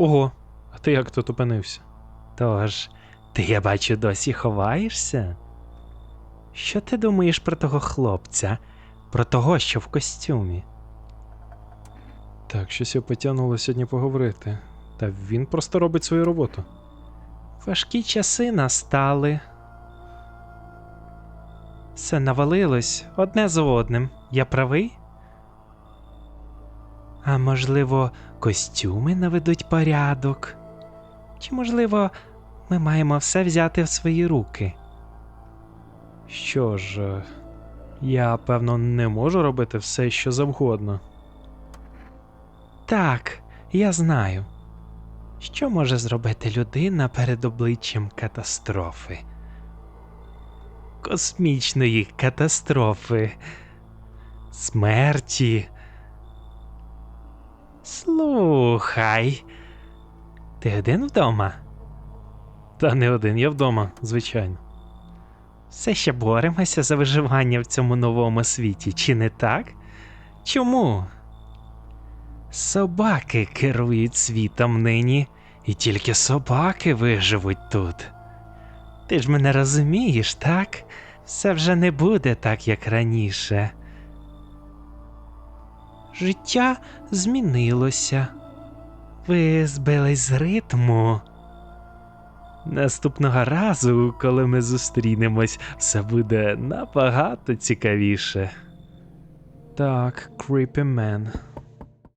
Ого, а ти як тут опинився? Тож, ти я бачу досі ховаєшся? Що ти думаєш про того хлопця, про того, що в костюмі? Так, щось я потягнуло сьогодні поговорити. Та він просто робить свою роботу. Важкі часи настали. Все навалилось одне за одним. Я правий? А можливо, костюми наведуть порядок? Чи, можливо, ми маємо все взяти в свої руки? Що ж, е, я певно не можу робити все, що завгодно. Так, я знаю. Що може зробити людина перед обличчям катастрофи? Космічної катастрофи. Смерті. Слухай. Ти один вдома? Та не один, я вдома, звичайно. Все ще боремося за виживання в цьому новому світі, чи не так? Чому? Собаки керують світом нині, і тільки собаки виживуть тут. Ти ж мене розумієш, так? Все вже не буде так, як раніше. Життя змінилося. Ви збились з ритму. Наступного разу, коли ми зустрінемось, все буде набагато цікавіше. Так, Creepy Man.